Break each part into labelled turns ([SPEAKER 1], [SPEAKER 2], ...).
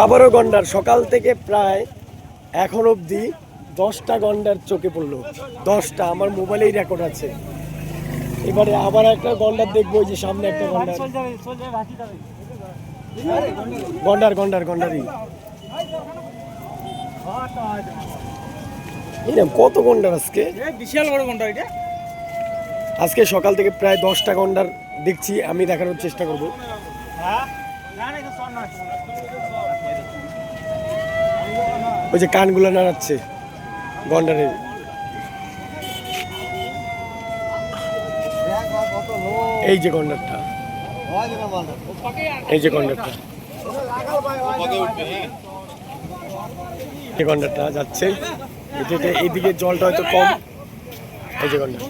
[SPEAKER 1] আবারও গন্ডার। সকাল থেকে প্রায় এখন অবধি দশটা গন্ডার চোখে পড়ল। দশটা আমার মোবাইলেই রেকর্ড আছে। এবারে আবার একটা গন্ডার দেখব যে সামনে একটা গন্ডার। গন্ডার গন্ডার গন্ডারই। এরকম কত গন্ডার আজকে?
[SPEAKER 2] বিশাল বড় এটা।
[SPEAKER 1] আজকে সকাল থেকে প্রায় দশটা গন্ডার দেখছি আমি দেখানোর চেষ্টা করব।
[SPEAKER 2] হ্যাঁ। না না
[SPEAKER 1] ওই যে কানগুলো নাড়াচ্ছে, গন্ডারের। এই যে গন্ডারটা। এই যে গন্ডারটা। এই গন্ডারটা যাচ্ছে। এইদিকে জলটা হয়তো কম। এই যে গন্ডার।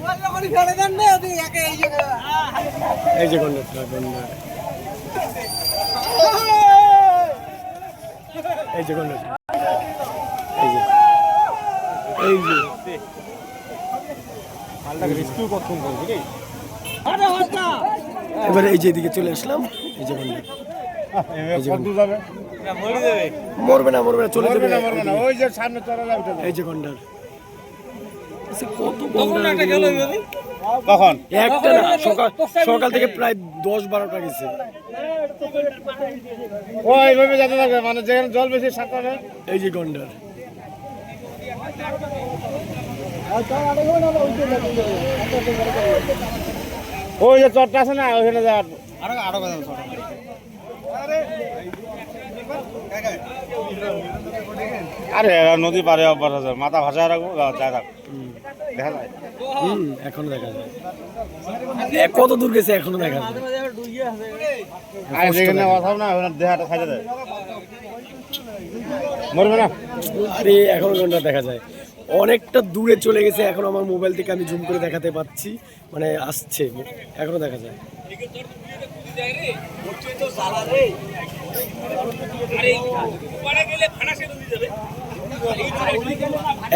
[SPEAKER 1] এই যে গন্ডারটা, গন্ডার। এই যে গন্ডারটা। এই যে। এবারে এই যে এদিকে চলে আসলাম। এই যে মরবে না মরবে না চলে যাবে।
[SPEAKER 3] ওই যে সামনে
[SPEAKER 1] এই যে গন্ডার। আচ্ছা, কত
[SPEAKER 2] কখন
[SPEAKER 1] গন্ডার
[SPEAKER 2] গেল
[SPEAKER 3] কখন?
[SPEAKER 1] একটা না সকাল সকাল থেকে প্রায় দশ বারোটা গেছে।
[SPEAKER 3] যেতে থাকবে মানে যেখানে জল বেশি সাঁতারে
[SPEAKER 1] এই যে গন্ডার।
[SPEAKER 3] ওই যে চটটা আছে না ওইখানে আরও
[SPEAKER 2] আরও আরে
[SPEAKER 3] নদী পারে অভ্যাস আছে। মাথা ভাসা রাখব যায় রাখব দেখা যায়।
[SPEAKER 1] এখনও দেখা যায়। কত দূর গেছে এখনও দেখা যায়।
[SPEAKER 3] যেখানে না ওখানে দেহাটা খাইতে দেয়। মরবে না
[SPEAKER 1] আরে, এখনও গন্ডার দেখা যায়। অনেকটা দূরে চলে গেছে, এখন আমার মোবাইল থেকে আমি জুম করে দেখাতে পাচ্ছি। মানে আসছে, এখনও দেখা যায়।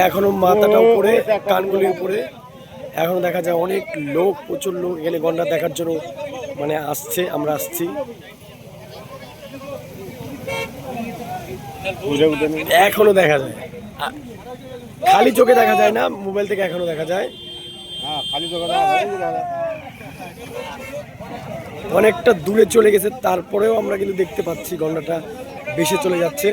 [SPEAKER 1] এখনও মাথাটা উপরে, কানগুলির উপরে। এখনও দেখা যায় অনেক লোক, প্রচুর লোক এখানে গন্ডা দেখার জন্য মানে আসছে, আমরা আসছি। এখনও দেখা যায়। খালি চোখে দেখা যায় না মোবাইল থেকে এখনও দেখা যায়।
[SPEAKER 3] হ্যাঁ খালি তো কথা ওই যে দাদা।
[SPEAKER 1] অনেকটা দূরে চলে গেছে তারপরেও আমরা কিন্তু দেখতে পাচ্ছি গন্ডাটা বেশি চলে যাচ্ছে।